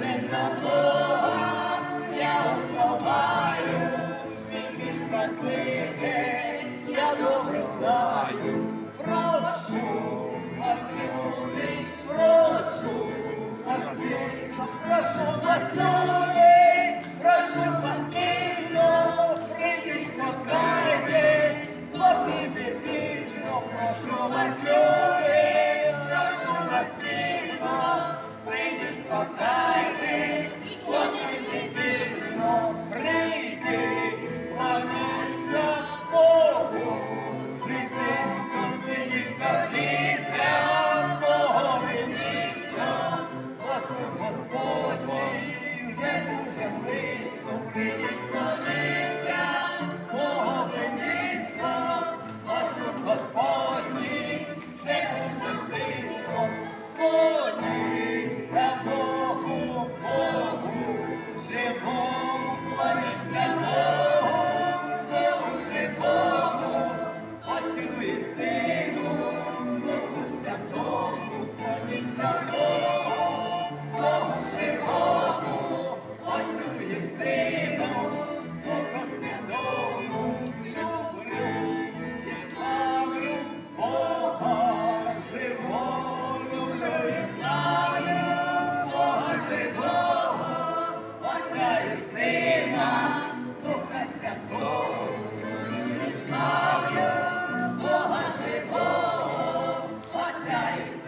сина Бога, я уповаю, він мій спаситель, я добре знаю, прошу, вас люди, прошу, вас Христо, прошу вас люди, прошу вас Христо, прийдіть покайтесь, бо ви прошу вас люди.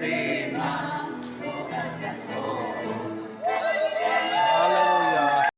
see.